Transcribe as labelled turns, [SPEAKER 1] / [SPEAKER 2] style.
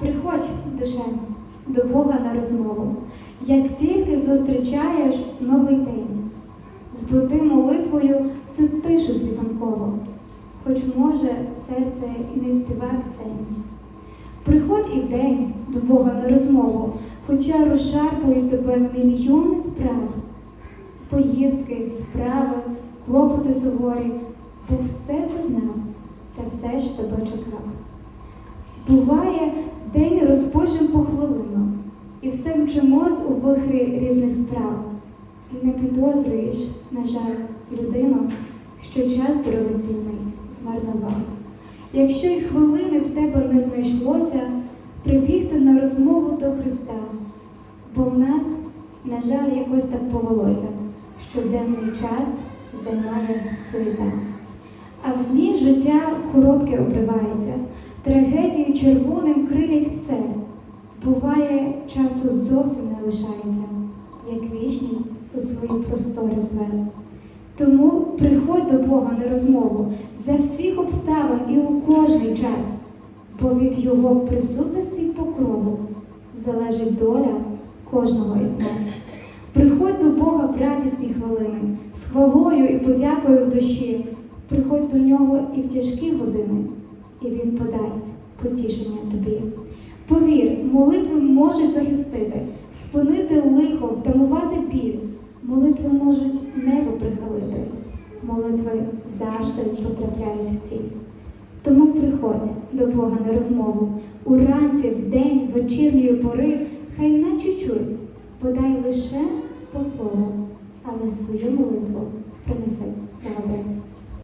[SPEAKER 1] Приходь, душе, до Бога на розмову, як тільки зустрічаєш новий день, збуди молитвою цю тишу світанкову, хоч може серце і не співа пісень. Приходь і вдень до Бога на розмову, хоча розшарпують тебе мільйони справ, поїздки, справи, клопоти суворі, бо все це знав та все ж тебе чекав. Буває, день розпишем похвилину, і все мчимось у вихрі різних справ. І не підозрюєш, на жаль, людину, що час дорогоцінний змарнував. Якщо й хвилини в тебе не знайшлося, прибігти на розмову до Христа, бо в нас, на жаль, якось так повелося, що денний час займає суєта. А в дні життя коротке обривається, трагедії червоним крилять все. Буває, часу зовсім не лишається, як вічність у свої простори зве. Тому приходь до Бога на розмову за всіх обставин і у кожний час, бо від Його присутності й покрову залежить доля кожного із нас. Приходь до Бога в радісні хвилини, з хвалою і подякою в душі. Приходь до нього і в тяжкі години, і Він подасть потішення тобі. Повір, молитви можуть захистити, спинити лихо, втамувати біль. Молитви можуть небо пригалити, молитви завжди потрапляють в ціль. Тому приходь до Бога на розмову уранці, в день, вечірньої пори, хай на чуть-чуть, подай лише по слову, але свою молитву принеси. Слава Богу.